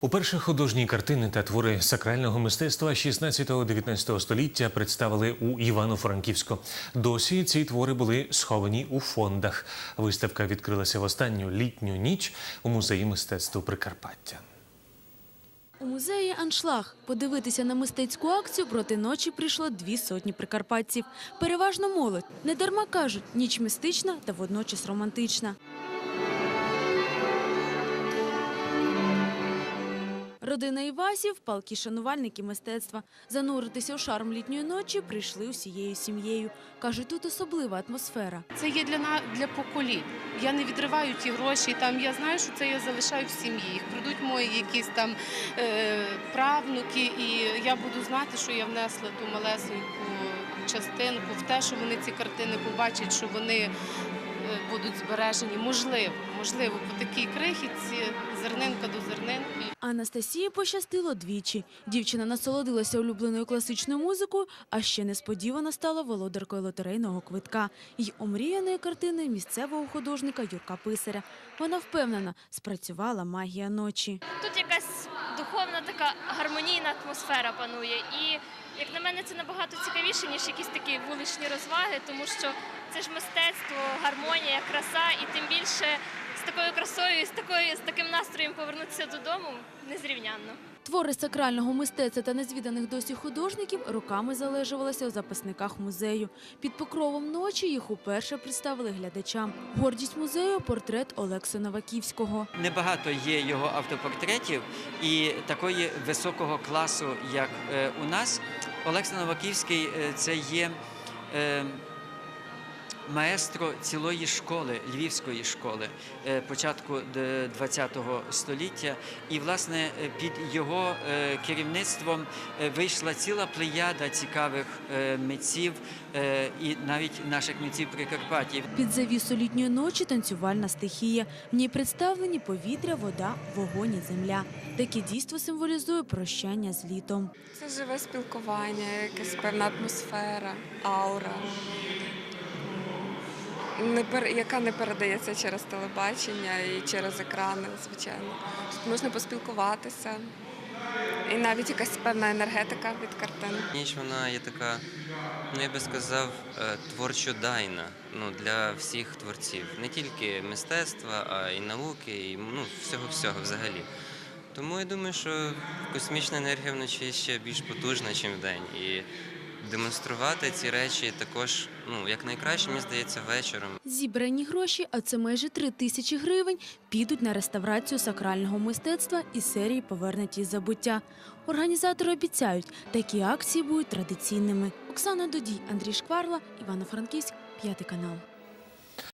Уперше художні картини та твори сакрального мистецтва 16-19 століття представили у Івано-Франківську. Досі ці твори були сховані у фондах. Виставка відкрилася в останню літню ніч у музеї мистецтва Прикарпаття. У музеї «Аншлаг» подивитися на мистецьку акцію проти ночі прийшло дві сотні прикарпатців. Переважно молодь. Недарма кажуть, ніч містична та водночас романтична. Родина Івасів – палкі шанувальники мистецтва. Зануритися у шарм літньої ночі прийшли усією сім'єю. Кажуть, тут особлива атмосфера. Це є для на для поколінь. Я не відриваю ті гроші. Там я знаю, що це я залишаю в сім'ї. Їх прийдуть мої якісь там е, правнуки, і я буду знати, що я внесла ту малесеньку частинку в те, що вони ці картини побачать, що вони будуть збережені. Можливо, можливо, по такій крихітці, зернинка до зернинки. Анастасії пощастило двічі. Дівчина насолодилася улюбленою класичною музикою, а ще несподівано стала володаркою лотерейного квитка й омріяної картини місцевого художника Юрка Писаря. Вона впевнена, спрацювала магія ночі. Тут якась духовна така гармонійна атмосфера панує. І як на мене, це набагато цікавіше, ніж якісь такі вуличні розваги, тому що це ж мистецтво, гармонія, краса, і тим більше з такою красою, з такою з таким настроєм повернутися додому незрівнянно. Твори сакрального мистецтва та незвіданих досі художників роками залежувалися у записниках музею. Під покровом ночі їх уперше представили глядачам. Гордість музею – портрет Олекса Новаківського. Небагато є його автопортретів і такої високого класу, як е, у нас. Олекса Новаківський е, це є е, маестро цілої школи, львівської школи е, початку ХХ століття. І, власне, е, під його е, керівництвом вийшла ціла плеяда цікавих митців і навіть наших митців Прикарпаттів. Під завісу літньої ночі танцювальна стихія. В ній представлені повітря, вода, вогонь і земля. Таке дійство символізує прощання з літом. Це живе спілкування, якась певна атмосфера, аура, не пер- яка не передається через телебачення і через екрани, звичайно. Тут можна поспілкуватися. І навіть якась певна енергетика від картин. Ніч вона є така, ну я би сказав, е, творчодайна ну, для всіх творців. Не тільки мистецтва, а й науки, і ну, всього-всього взагалі. Тому я думаю, що космічна енергія вночі ще більш потужна, ніж вдень. І демонструвати ці речі також, ну, як найкраще, мені здається, вечором. Зібрані гроші, а це майже три тисячі гривень, підуть на реставрацію сакрального мистецтва із серії «Повернуті забуття». Організатори обіцяють, такі акції будуть традиційними. Оксана Додій, Андрій Шкварла, Івано-Франківськ, п'ятий канал.